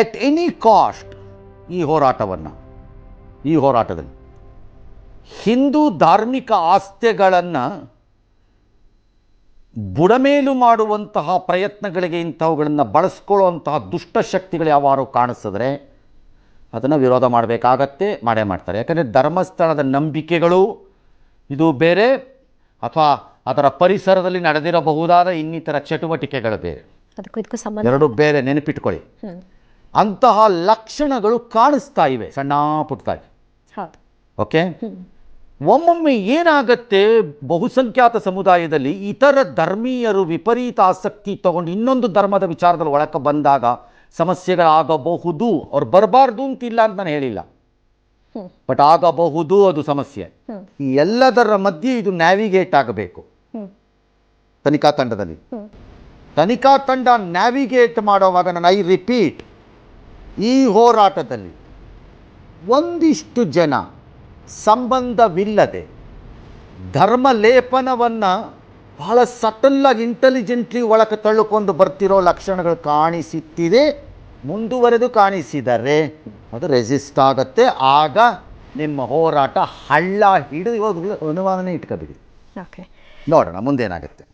At any cost ಈ ಹೋರಾಟವನ್ನು ಈ ಹೋರಾಟದಲ್ಲಿ ಹಿಂದೂ ಧಾರ್ಮಿಕ ಆಸ್ತಿಗಳನ್ನು ಬುಡಮೇಲು ಮಾಡುವಂತಹ ಪ್ರಯತ್ನಗಳಿಗೆ ಇಂಥವುಗಳನ್ನು ಬಳಸ್ಕೊಳ್ಳುವಂತಹ ದುಷ್ಟಶಕ್ತಿಗಳು ಯಾವಾರು ಕಾಣಿಸಿದ್ರೆ ಅದನ್ನು ವಿರೋಧ ಮಾಡಬೇಕಾಗತ್ತೆ ಮಾಡೇ ಮಾಡ್ತಾರೆ. ಯಾಕಂದರೆ ಧರ್ಮಸ್ಥಳದ ನಂಬಿಕೆಗಳು ಇದು ಬೇರೆ ಅಥವಾ ಅದರ ಪರಿಸರದಲ್ಲಿ ನಡೆದಿರಬಹುದಾದ ಇನ್ನಿತರ ಚಟುವಟಿಕೆಗಳು ಬೇರೆ. ಎರಡು ಬೇರೆ ನೆನಪಿಟ್ಕೊಳ್ಳಿ. ಅಂತಹ ಲಕ್ಷಣಗಳು ಕಾಣಿಸ್ತಾ ಇವೆ. ಸಣ್ಣ ಹೌದು. ಓಕೆ? ಒಮ್ಮೊಮ್ಮೆ ಏನಾಗತ್ತೆ? ಬಹುಸಂಖ್ಯಾತ ಸಮುದಾಯದಲ್ಲಿ ಇತರ ಧರ್ಮೀಯರು ವಿಪರೀತ ಆಸಕ್ತಿ ತಗೊಂಡು ಇನ್ನೊಂದು ಧರ್ಮದ ವಿಚಾರದಲ್ಲಿ ಒಳಕ್ಕೆ ಬಂದಾಗ ಸಮಸ್ಯೆಗಳಾಗಬಹುದು. ಅವ್ರು ಬರಬಾರ್ದು ಅಂತಿಲ್ಲ ಅಂತ ನಾನು ಹೇಳಿಲ್ಲ. ಬಟ್ ಆಗಬಹುದು ಅದು ಸಮಸ್ಯೆ. ಈ ಎಲ್ಲದರ ಮಧ್ಯೆ ಇದು ನ್ಯಾವಿಗೇಟ್ ಆಗಬೇಕು. ತನಿಖಾ ತಂಡದಲ್ಲಿ. ತನಿಖಾ ತಂಡ ನ್ಯಾವಿಗೇಟ್ ಮಾಡುವಾಗ ನಾನು ಐ ರಿಪೀಟ್ ಈ ಹೋರಾಟದಲ್ಲಿ ಒಂದಿಷ್ಟು ಜನ ಸಂಬಂಧವಿಲ್ಲದೆ ಧರ್ಮ ಲೇಪನವನ್ನು ಬಹಳ ಸಟಲ್ಲಾಗಿ ಇಂಟೆಲಿಜೆಂಟ್ಲಿ ಒಳಗೆ ತಳ್ಳಿಕೊಂಡು ಬರ್ತಿರೋ ಲಕ್ಷಣಗಳು ಕಾಣಿಸುತ್ತಿದೆ. ಮುಂದುವರೆದು ಕಾಣಿಸಿದರೆ ಅದು ರೆಸಿಸ್ಟ್ ಆಗುತ್ತೆ. ಆಗ ನಿಮ್ಮ ಹೋರಾಟ ಹಳ್ಳ ಹಿಡಿದು ಅನುಮಾನನೇ ಇಟ್ಕೋಬಿಡಿ. ನೋಡೋಣ ಮುಂದೇನಾಗುತ್ತೆ.